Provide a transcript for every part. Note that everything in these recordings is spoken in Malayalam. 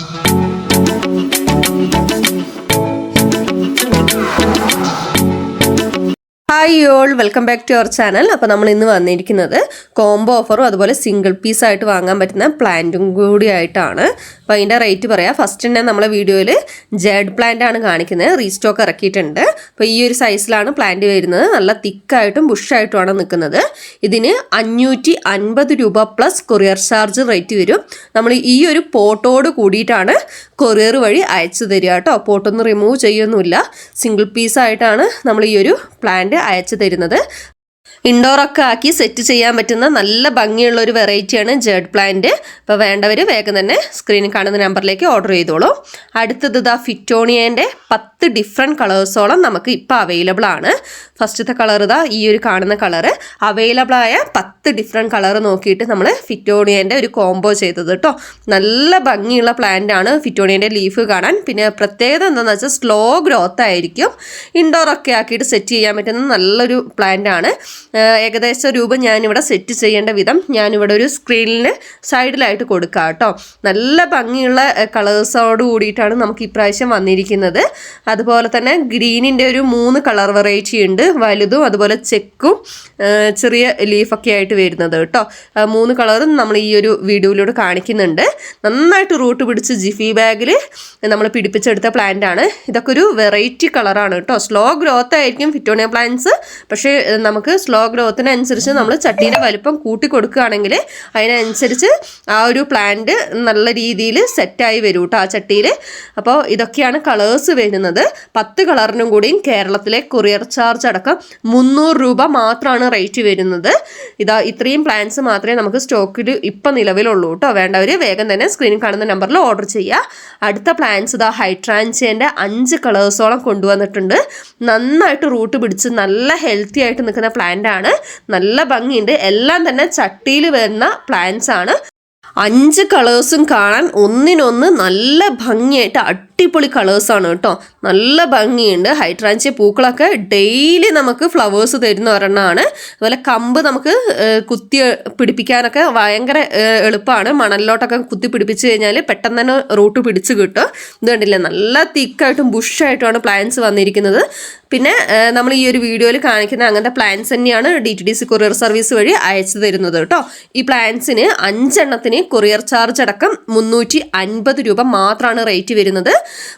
Thank you. Hi all welcome back to our channel അപ്പോൾ നമ്മൾ ഇന്ന് വന്നിരിക്കുന്നത് കോംബോ ഓഫറും അതുപോലെ സിംഗിൾ പീസ് ആയിട്ട് വാങ്ങാൻ പറ്റുന്ന പ്ലാന്റും കൂടി ആയിട്ടാണ്. അപ്പോൾ അതിന്റെ റേറ്റ് പറയാം. ഫസ്റ്റ് തന്നെ നമ്മളെ വീഡിയോയിൽ ജെഡ് പ്ലാന്റ് ആണ് കാണിക്കുന്നത്. റീസ്റ്റോക്ക് ഇറക്കിയിട്ടുണ്ട്. അപ്പോൾ ഈ ഒരു സൈസിലാണ് പ്ലാന്റ് വരുന്നത്. നല്ല തിക്കായിട്ടും ബുഷായിട്ടുമാണ് നിൽക്കുന്നത്. ഇതിന് അഞ്ഞൂറ്റി അൻപത് രൂപ പ്ലസ് കൊറിയർ ചാർജ് റേറ്റ് വരും. നമ്മൾ ഈ ഒരു പോട്ടോട് കൂടിയിട്ടാണ് കൊറിയർ വഴി അയച്ചു തരിക കേട്ടോ. പോട്ടൊന്നും റിമൂവ് ചെയ്യൊന്നുമില്ല. സിംഗിൾ പീസായിട്ടാണ് നമ്മൾ ഈ ഒരു പ്ലാന്റ് അയച്ചു തരുന്നത്. ഇൻഡോറൊക്കെ ആക്കി സെറ്റ് ചെയ്യാൻ പറ്റുന്ന നല്ല ഭംഗിയുള്ള ഒരു വെറൈറ്റിയാണ് ജേഡ് പ്ലാന്റ്. അപ്പോൾ വേണ്ടവർ വേഗം തന്നെ സ്ക്രീനിൽ കാണുന്ന നമ്പറിലേക്ക് ഓർഡർ ചെയ്തോളൂ. അടുത്തത് ഇതാ ഫിറ്റോണിയേന്റെ പത്ത് ഡിഫറെന്റ് കളേഴ്സോളം നമുക്ക് ഇപ്പോൾ അവൈലബിൾ ആണ്. ഫസ്റ്റത്തെ കളർ ഇതാ ഈ ഒരു കാണുന്ന കളറ് അവൈലബിൾ ആയ പത്ത് ഡിഫറെന്റ് കളർ നോക്കിയിട്ട് നമ്മൾ ഫിറ്റോണിയേന്റെ ഒരു കോംബോ ചെയ്തത് കേട്ടോ നല്ല ഭംഗിയുള്ള പ്ലാന്റ് ആണ് ഫിറ്റോണിയേന്റെ ലീഫ് കാണാൻ. പിന്നെ പ്രത്യേകത എന്താണെന്ന് വെച്ചാൽ സ്ലോ ഗ്രോത്ത് ആയിരിക്കും. ഇൻഡോറൊക്കെ ആക്കിയിട്ട് സെറ്റ് ചെയ്യാൻ പറ്റുന്ന നല്ലൊരു പ്ലാന്റ് ആണ്. ഏകദേശ രൂപം ഞാനിവിടെ സെറ്റ് ചെയ്യേണ്ട വിധം ഞാനിവിടെ ഒരു സ്ക്രീനിന് സൈഡിലായിട്ട് കൊടുക്കാം കേട്ടോ. നല്ല ഭംഗിയുള്ള കളേഴ്സോട് കൂടിയിട്ടാണ് നമുക്ക് ഇപ്രാവശ്യം വന്നിരിക്കുന്നത്. അതുപോലെ തന്നെ ഗ്രീനിന്റെ ഒരു മൂന്ന് കളർ വെറൈറ്റി ഉണ്ട്. വലുതും അതുപോലെ ചെക്കും ചെറിയ ലീഫൊക്കെ ആയിട്ട് വരുന്നത് കേട്ടോ. മൂന്ന് കളറും നമ്മൾ ഈ ഒരു വീഡിയോയിലൂടെ കാണിക്കുന്നുണ്ട്. നന്നായിട്ട് റൂട്ട് പിടിച്ച് ജിഫി ബാഗിൽ നമ്മൾ പിടിപ്പിച്ചെടുത്ത പ്ലാന്റ് ആണ്. ഇതൊക്കെ ഒരു വെറൈറ്റി കളറാണ് കേട്ടോ. സ്ലോ ഗ്രോത്ത് ആയിരിക്കും ഫിറ്റോണിയ പ്ലാന്റ്സ് പക്ഷേ നമുക്ക് സ്ലോ ഗ്രോത്തിനനുസരിച്ച് നമ്മൾ ചട്ടീന്റെ വലുപ്പം കൂട്ടി കൊടുക്കുകയാണെങ്കിൽ അതിനനുസരിച്ച് ആ ഒരു പ്ലാന്റ് നല്ല രീതിയിൽ സെറ്റായി വരും കേട്ടോ ആ ചട്ടിയിൽ അപ്പോൾ ഇതൊക്കെയാണ് കളേഴ്സ് വരുന്നത്. പത്ത് കളറിനും കൂടിയും കേരളത്തിലെ കൊറിയർ ചാർജ് അടക്കം മുന്നൂറ് രൂപ മാത്രമാണ് റേറ്റ് വരുന്നത്. ഇതാ ഇത്രയും പ്ലാന്റ്സ് മാത്രമേ നമുക്ക് സ്റ്റോക്കിൽ ഇപ്പം നിലവിലുള്ളൂ കേട്ടോ വേണ്ടവർ വേഗം തന്നെ സ്ക്രീനിൽ കാണുന്ന നമ്പറിൽ ഓർഡർ ചെയ്യുക അടുത്ത പ്ലാന്റ്സ് ഇതാ ഹൈട്രാൻസിയന്റെ അഞ്ച് കളേഴ്സോളം കൊണ്ടുവന്നിട്ടുണ്ട്. നന്നായിട്ട് റൂട്ട് പിടിച്ച് നല്ല ഹെൽത്തി ആയിട്ട് നിൽക്കുന്ന പ്ലാന്റ് ആണ്. നല്ല ഭംഗിയുണ്ട്. എല്ലാം തന്നെ ചട്ടിയിൽ വരുന്ന പ്ലാന്റ്സ് ആണ്. അഞ്ച് കളേഴ്സും കാണാൻ ഒന്നിനൊന്ന് നല്ല ഭംഗിയായിട്ട് അടിപൊളി കളേഴ്സാണ് കേട്ടോ. നല്ല ഭംഗിയുണ്ട്. ഹൈട്രാൻസിയ പൂക്കളൊക്കെ ഡെയിലി നമുക്ക് ഫ്ലവേഴ്സ് തരുന്ന ഒരെണ്ണമാണ്. അതുപോലെ കമ്പ് നമുക്ക് കുത്തി പിടിപ്പിക്കാനൊക്കെ ഭയങ്കര എളുപ്പമാണ്. മണലിലോട്ടൊക്കെ കുത്തി പിടിപ്പിച്ച് കഴിഞ്ഞാൽ പെട്ടെന്ന് തന്നെ റൂട്ട് പിടിച്ച് കിട്ടും. ഇത് കണ്ടില്ലേ? നല്ല തിക്കായിട്ടും ബുഷായിട്ടുമാണ് പ്ലാന്റ്സ് വന്നിരിക്കുന്നത്. പിന്നെ നമ്മൾ ഈ ഒരു വീഡിയോയിൽ കാണിക്കുന്ന അങ്ങനത്തെ പ്ലാന്റ്സ് തന്നെയാണ് D T D C courier service വഴി അയച്ചു തരുന്നത് കേട്ടോ. ഈ പ്ലാന്റ്സിന് അഞ്ചെണ്ണത്തിന് കൊറിയർ ചാർജ് അടക്കം മുന്നൂറ്റി അൻപത് രൂപ മാത്രമാണ് റേറ്റ് വരുന്നത്.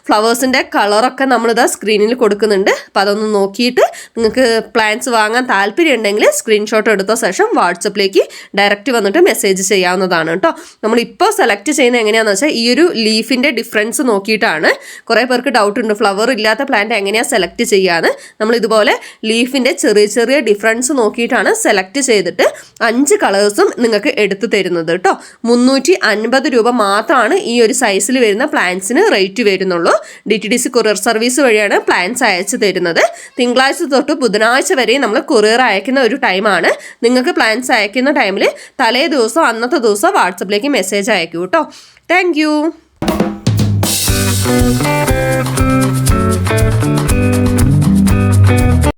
ഫ്ലവേഴ്സിന്റെ കളറൊക്കെ നമ്മളിതാ സ്ക്രീനിൽ കൊടുക്കുന്നുണ്ട്. അപ്പം അതൊന്ന് നോക്കിയിട്ട് നിങ്ങൾക്ക് പ്ലാന്റ്സ് വാങ്ങാൻ താല്പര്യം ഉണ്ടെങ്കിൽ സ്ക്രീൻഷോട്ട് എടുത്ത ശേഷം വാട്സപ്പിലേക്ക് ഡയറക്റ്റ് വന്നിട്ട് മെസ്സേജ് ചെയ്യാവുന്നതാണ് കേട്ടോ. നമ്മളിപ്പോൾ സെലക്ട് ചെയ്യുന്നത് എങ്ങനെയാണെന്ന് വെച്ചാൽ ഈ ഒരു ലീഫിന്റെ ഡിഫറൻസ് നോക്കിയിട്ടാണ്. കുറേ പേർക്ക് ഡൗട്ട് ഉണ്ട്. ഫ്ലവർ ഇല്ലാത്ത പ്ലാന്റ് എങ്ങനെയാണ് സെലക്ട് ചെയ്യാന്ന്. നമ്മൾ ഇതുപോലെ ലീഫിന്റെ ചെറിയ ചെറിയ ഡിഫറൻസ് നോക്കിയിട്ടാണ് സെലക്ട് ചെയ്തിട്ട് അഞ്ച് കളേഴ്സും നിങ്ങൾക്ക് എടുത്തു തരുന്നത് കേട്ടോ. മുന്നൂറ്റി രൂപ മാത്രമാണ് ഈ ഒരു സൈസിൽ വരുന്ന പ്ലാന്റ്സിന് റേറ്റ് വരുന്നുള്ളൂ D T D C courier service വഴിയാണ് പ്ലാൻസ് അയച്ചു തരുന്നത്. തിങ്കളാഴ്ച തൊട്ട് ബുധനാഴ്ച വരെ നമ്മൾ കൊറിയർ അയക്കുന്ന ഒരു ടൈമാണ് നിങ്ങൾക്ക് പ്ലാൻസ് അയക്കുന്ന ടൈമിൽ തലേ ദിവസം അന്നത്തെ ദിവസം വാട്സപ്പിലേക്ക് മെസ്സേജ് അയക്കൂ കേട്ടോ താങ്ക്